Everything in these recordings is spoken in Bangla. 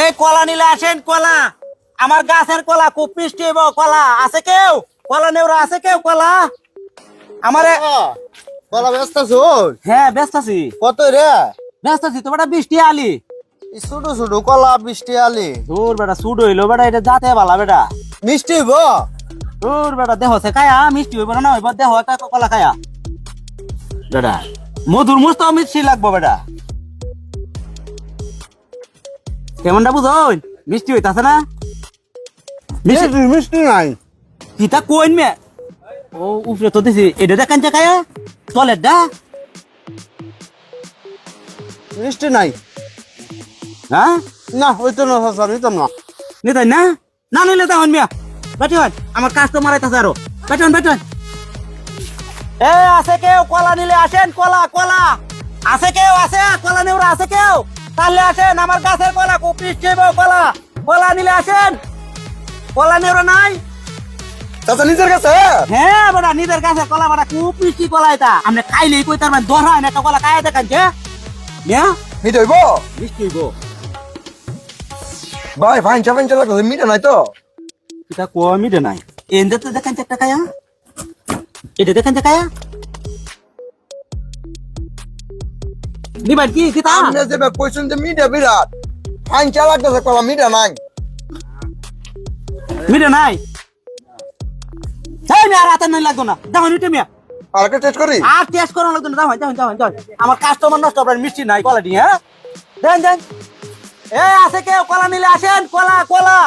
এই কলা নিলে আসেন কলা। আমার গাছের কলা খুব মিষ্টি হইব কলা। আছে কেউ? কলা নেওরা আছে কেউ কলা? আমার কলা ব্যস্ত আছো? হ্যাঁ ব্যস্ত আছি। কত রে? ব্যস্ত আছি তো বেটা বৃষ্টি আলি। ছোট ছোট কলা বৃষ্টি আলি। দূর বেটা সুড হইল বেটা এটা যাতে বালা বেটা। মিষ্টি হইব? দূর বেটা দেহ সে খায়া মিষ্টি হইব না হইব দেহ কলা খায়া। বেটা মধুর মুস্ত মিষ্টি লাগবো বেটা। কেমনটা বুঝোন মিষ্টি হইতাছে না? মিষ্টি মিষ্টি নাই। কিতা কইন মে ও উপরে তো দিছি। এটা দেখান যে তলের দা। মিষ্টি নাই। হ্যাঁ? না হইতো না চাচা নিতাম না। নিতাই না? না নিলে তা হন মিয়া। বেটি হন আমার কাস্টমার আইতাছে আরও। বেটি হন বেটি হন। এ আছে কেউ? কলা নিলে আসেন কলা কলা। আছে কেউ? আছে? কলা নেওরা আছে কেউ? তাহলে আসেন আমার গাছের কলা মিষ্টি হইবো, কলা। কলা নিলে আসেন। কলা নেওরা নাই। চাচা নিজের কাছে হ্যাঁ বেটা নিজের কাছে কলা বেটা খুব মিষ্টি কলা এটা। আপনি খাইলেই কই তার মানে দহরা একটা কলা খাই দেখান যে মিয়া? মিঠে হইব? মিষ্টি হইবো। ভাই ফাইন চাফাইন চালা কথা মিঠে নাই তো? এটা কয় মিটে নাই? এনদে তো দেখান একটা কায়া এটা দেখান কায়া নিবান কি কিতা আপনি যে কইছেন যে মিঠে বিরাট কলা মিঠে নাই। মিটে নাই? এই মিয়া রাতে নাই লাগতো না। দেখো নিতে মিয়া। আর একটা টেস্ট করি? আর টেস্ট করা লাগতো না। দেখো দেখো দেখো দেখো। আমার কাস্টমার নষ্ট হবে মিষ্টি নাই কোয়ালিটি হ্যাঁ? দেন দেন। এ আছে কেউ? কলা নিলে আসেন। কলা কলা।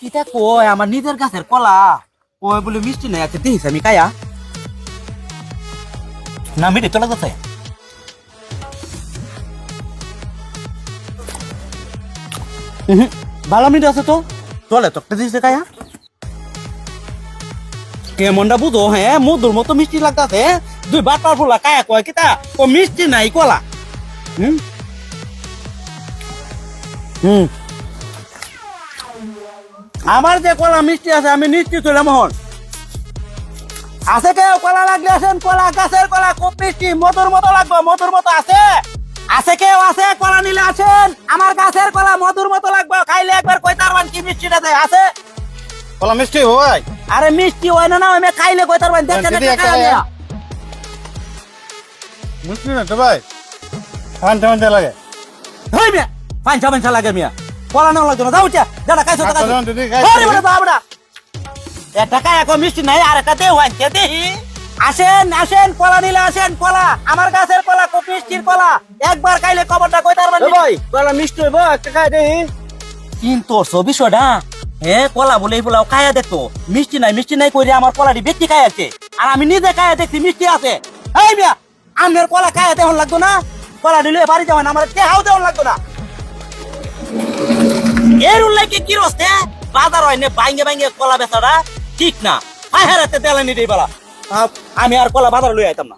কিতা কয়? আমার নিজের গাছের কলা। কয় বলে মিষ্টি নাই আছে দেখিস আমি কায়া। না মিটে চলে যাচ্ছে ভালো আছে তো? দিছে কায়া কেমনটা বুঝো হ্যাঁ? মধুর মতো মিষ্টি লাগতাছে দুই বাটার ফুলা কায়া কয় কিতা? ও মিষ্টি নাই, কলা। হুম? হুম। আমার যে কলা মিষ্টি আছে, আমি নিশ্চিত হইলাম হন আছে কেউ? কলা লাগলে আসেন, কলা, গাছের কলা, খুব মিষ্টি, মধুর মতো লাগবে, মধুর মতো আছে। আছে কেউ আছে? কলা নিলে আসেন। আমার গাছের কলা মধুর মতো লাগবে। খাইলে একবার কইতে পারবেন কি মিষ্টিটা দেয়? আছে? কলা মিষ্টি হয়? আরে মিষ্টি হয় না না আমি খাইলে কই তার দেখতে দিদি দেখতে খাইলে মিষ্টি না তো ভাই? চাফাইন লাগে। হই মিয়া। পাঁচা পাঁচা লাগে মিয়া। কলা না লাগতো না। যাও যাও, দিদি, খাইছো। আরে বলে দাও বড়া একটা কাই এখন মিষ্টি নাই আর একটা দেও আনতে দেহি আসেন আসেন কলা নিলে আসেন কলা আমার গাছের কলা মিষ্টির কলা একবার খাইলে খবরটা কই তার এ ভাই কলা মিষ্টি হইব একটা খাই দেই কিন্তু ছবিশটা হে কলা বলে এই পোলাও খায়া দেখতো। মিষ্টি নাই মিষ্টি নাই কইরে আমার কলাটি ব্যক্তি খাই আছে। আর আমি নিজে খায়া দেখছি মিষ্টি আছে। এই মিয়া আমের কলা খায়া দেহন লাগতো না? কলা দিলে বাড়ি যাবেন আমার দেহাও দেহন লাগতো না। এর উল্লেখে কি রস্তে বাজার হয় না বাইঙ্গে বাইঙ্গে কলা বেচাটা ঠিক না। আয় হারাতে তেলানি দেই বলা। আমি আর কলা বাজার লই আইতাম না।